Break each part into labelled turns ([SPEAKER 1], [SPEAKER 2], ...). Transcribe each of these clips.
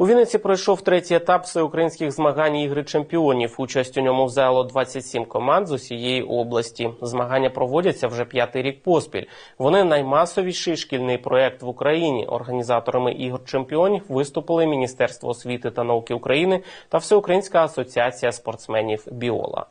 [SPEAKER 1] У Вінниці пройшов третій етап всеукраїнських змагань ігри чемпіонів. Участь у ньому взяло 27 команд з усієї області. Змагання проводяться вже п'ятий рік поспіль. Вони наймасовіший шкільний проект в Україні. Організаторами ігор чемпіонів виступили Міністерство освіти та науки України та Всеукраїнська асоціація спортсменів Біола.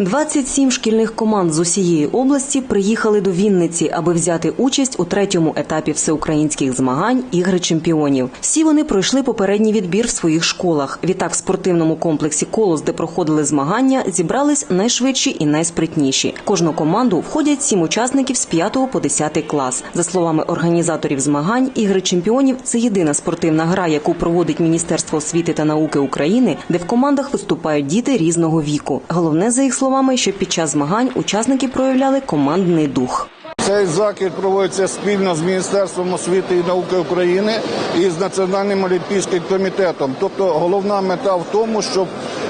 [SPEAKER 2] 27 шкільних команд з усієї області приїхали до Вінниці, аби взяти участь у третьому етапі всеукраїнських змагань Ігри чемпіонів. Всі вони пройшли попередній відбір в своїх школах. Відтак, в спортивному комплексі Колос, де проходили змагання, зібрались найшвидші і найспритніші. Кожну команду входять сім учасників з 5 по 10 клас. За словами організаторів змагань, ігри чемпіонів це єдина спортивна гра, яку проводить Міністерство освіти та науки України, де в командах виступають діти різного віку. Головне за їх словами, щоб під час змагань учасники проявляли командний дух.
[SPEAKER 3] Цей захід проводиться спільно з Міністерством освіти і науки України і з Національним олімпійським комітетом. Тобто головна мета в тому, щоб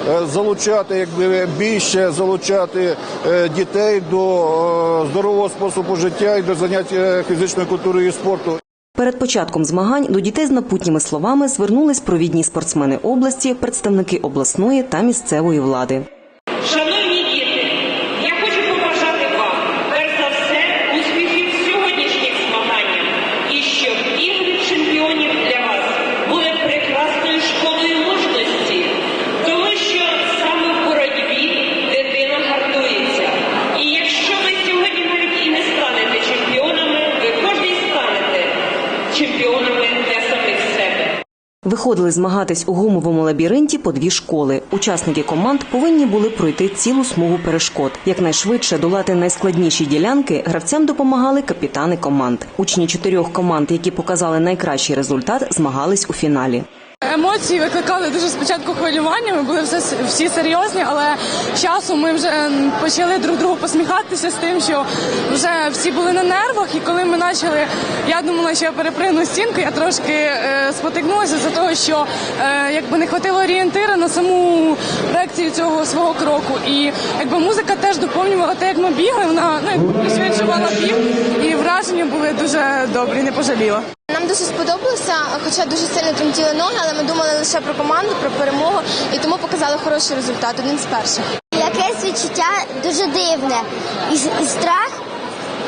[SPEAKER 3] е, залучати якби більше залучати е, дітей до е, здорового способу життя і до занять фізичною культурою і спорту.
[SPEAKER 2] Перед початком змагань до дітей з напутніми словами звернулись провідні спортсмени області, представники обласної та місцевої влади. Виходили змагатись у гумовому лабіринті по дві школи. Учасники команд повинні були пройти цілу смугу перешкод. Якнайшвидше долати найскладніші ділянки гравцям допомагали капітани команд. Учні чотирьох команд, які показали найкращий результат, змагались у фіналі.
[SPEAKER 4] Емоції викликали дуже спочатку хвилювання. Ми були все всі серйозні, але з часом ми вже почали друг другу посміхатися з тим, що вже всі були на нервах. І коли ми почали, я думала, що я перепригну стінку, я трошки е, спотикнулася за того, що е, якби не хватило орієнтира на саму проекцію цього свого кроку. І якби музика теж доповнювала те, як ми бігли. Вона ну якби присвячувала біг, і враження були дуже добрі, не пожаліла.
[SPEAKER 5] Нам дуже сподобалося, хоча дуже сильно тремтіли ноги, але ми думали лише про команду, про перемогу і тому показали хороший результат, один з перших.
[SPEAKER 6] Якесь відчуття дуже дивне. І, страх,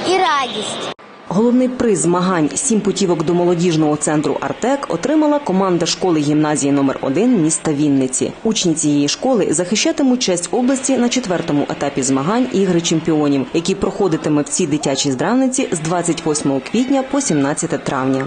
[SPEAKER 6] і радість.
[SPEAKER 2] Головний приз змагань сім путівок до молодіжного центру Артек отримала команда школи гімназії номер 1 міста Вінниці. Учні цієї школи захищатимуть честь області на четвертому етапі змагань ігри чемпіонів, які проходитиме в цій дитячій здравниці з 28 квітня по 17 травня.